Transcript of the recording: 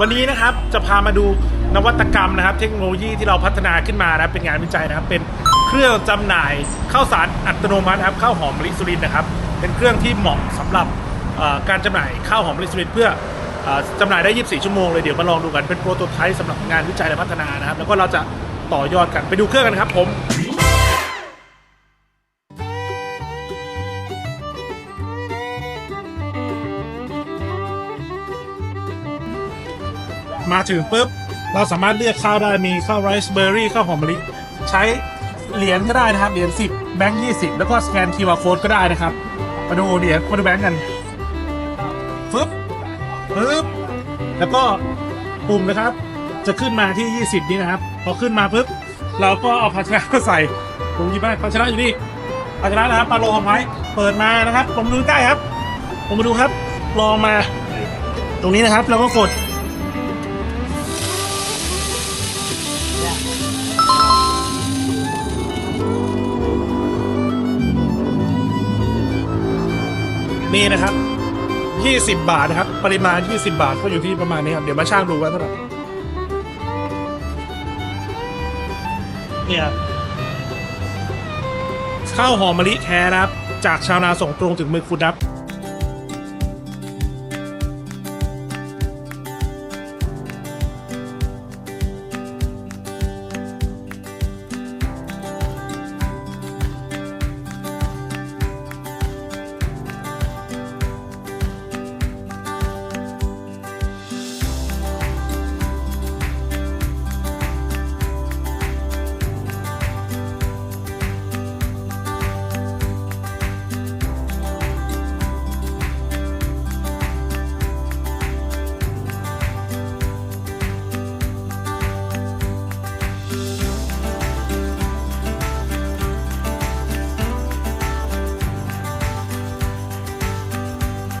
วันนี้นะครับจะพามาดูนวัตกรรมนะครับ เทคโนโลยีที่เราพัฒนาขึ้นมานะเป็นงานวิจัยนะครับ เป็นเครื่องจำหน่ายข้าวสารอัตโนมัติครับข้าวหอมมะลิสุรินนะครับ เป็นเครื่องที่เหมาะสำหรับการจำหน่ายข้าวหอมมะลิสุรินเพื่อเอ่อจำหน่ายได้ 24 ชั่วโมงเลยเดี๋ยวมาลองดูกันเป็นโปรโตไทป์สำหรับงานวิจัยและพัฒนานะครับ แล้วก็เราจะต่อยอดกันไปดูเครื่องกันครับผม มาถึงปุ๊บ เราสามารถเลือกข้าวได้มีข้าวไรซ์เบอร์รี่ข้าวหอมมะลิใช้เหรียญก็ได้นะครับ เหรียญ10แบงค์20แล้วก็สแกน QR code ก็ได้นะครับ มาดูเหรียญมาดูแบงค์กันฟึบปึ๊บแล้วก็ปุ่มนะครับ จะขึ้นมาที่ 20 นี้นะครับ พอขึ้นมาปุ๊บเราก็เอาภาชนะมาใส่ผมหยิบมาภาชนะอยู่นี่ภาชนะนะครับปลาโลงไว้เปิดมานะครับผมดูใกล้ครับ ผมมาดูครับลองมา ตรงนี้นะครับแล้วก็กด นี่นะครับ 20 บาทนะครับ ปริมาณ 20 บาทก็อยู่ที่ประมาณนี้ครับ เดี๋ยวมาช่างดูว่าเท่าไหร่เนี่ยข้าวหอมมะลิแท้นะครับ จากชาวนาส่งตรงถึงมือคุณครับ